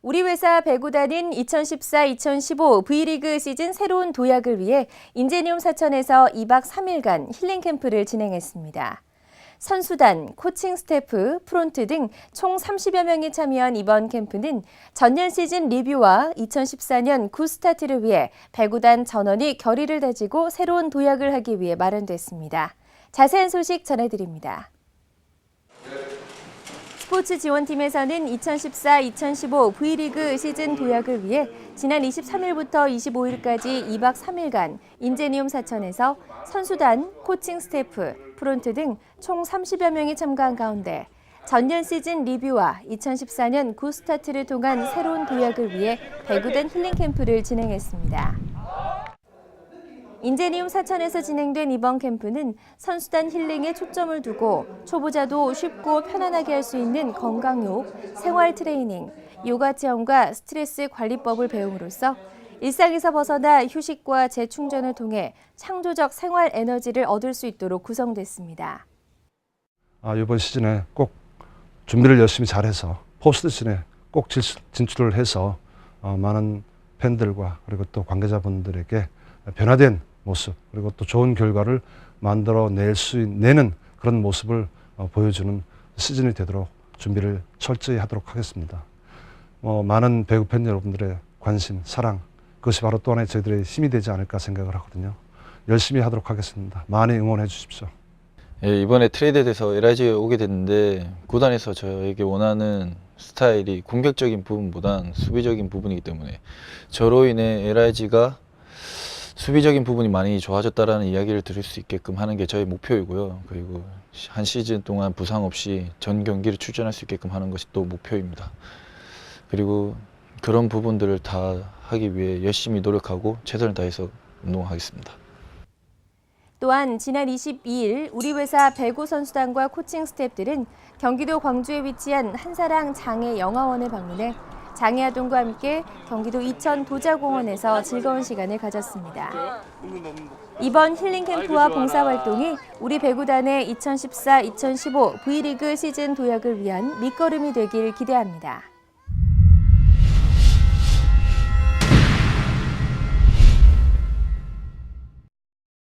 우리 회사 배구단은 2014-2015 V리그 시즌 새로운 도약을 위해 인제니움 사천에서 2박 3일간 힐링 캠프를 진행했습니다. 선수단, 코칭 스태프, 프론트 등 총 30여 명이 참여한 이번 캠프는 전년 시즌 리뷰와 2014년 굿스타트를 위해 배구단 전원이 결의를 다지고 새로운 도약을 하기 위해 마련됐습니다. 자세한 소식 전해드립니다. 스포츠 지원팀에서는 2014-2015 V리그 시즌 도약을 위해 지난 23일부터 25일까지 2박 3일간 인제니움 사천에서 선수단, 코칭 스태프, 프론트 등 총 30여 명이 참가한 가운데 전년 시즌 리뷰와 2014년 굿스타트를 통한 새로운 도약을 위해 배구단 힐링 캠프를 진행했습니다. 인제니움 사천에서 진행된 이번 캠프는 선수단 힐링에 초점을 두고 초보자도 쉽고 편안하게 할 수 있는 건강욕, 생활 트레이닝, 요가 체험과 스트레스 관리법을 배움으로써 일상에서 벗어나 휴식과 재충전을 통해 창조적 생활 에너지를 얻을 수 있도록 구성됐습니다. 아, 이번 시즌에 꼭 준비를 열심히 잘해서 포스트 시즌에 꼭 질- 진출을 해서 어, 많은 팬들과 그리고 또 관계자분들에게 변화된 모습 그리고 또 좋은 결과를 만들어낼 수 있는 그런 모습을 어, 보여주는 시즌이 되도록 준비를 철저히 하도록 하겠습니다. 어, 많은 배구 팬 여러분들의 관심, 사랑 그것이 바로 또 하나의 저희들의 힘이 되지 않을까 생각을 하거든요. 열심히 하도록 하겠습니다. 많이 응원해 주십시오. 예, 이번에 트레이드돼서 LIG에 오게 됐는데 구단에서 저에게 원하는 스타일이 공격적인 부분보단 수비적인 부분이기 때문에 저로 인해 LIG가 수비적인 부분이 많이 좋아졌다라는 이야기를 들을 수 있게끔 하는 게 저의 목표이고요. 그리고 시- 한 시즌 동안 부상 없이 전 경기를 출전할 수 있게끔 하는 것이 또 목표입니다. 그리고 그런 부분들을 다 하기 위해 열심히 노력하고 최선을 다해서 운동하겠습니다. 또한 지난 22일 우리 회사 배구 선수단과 코칭 스태프들은 경기도 광주에 위치한 한사랑 장애 영화원을 방문해 장애 아동과 함께 경기도 이천 도자공원에서 즐거운 시간을 가졌습니다. 이번 힐링 캠프와 봉사 활동이 우리 배구단의 2014-2015 V리그 시즌 도약을 위한 밑거름이 되길 기대합니다.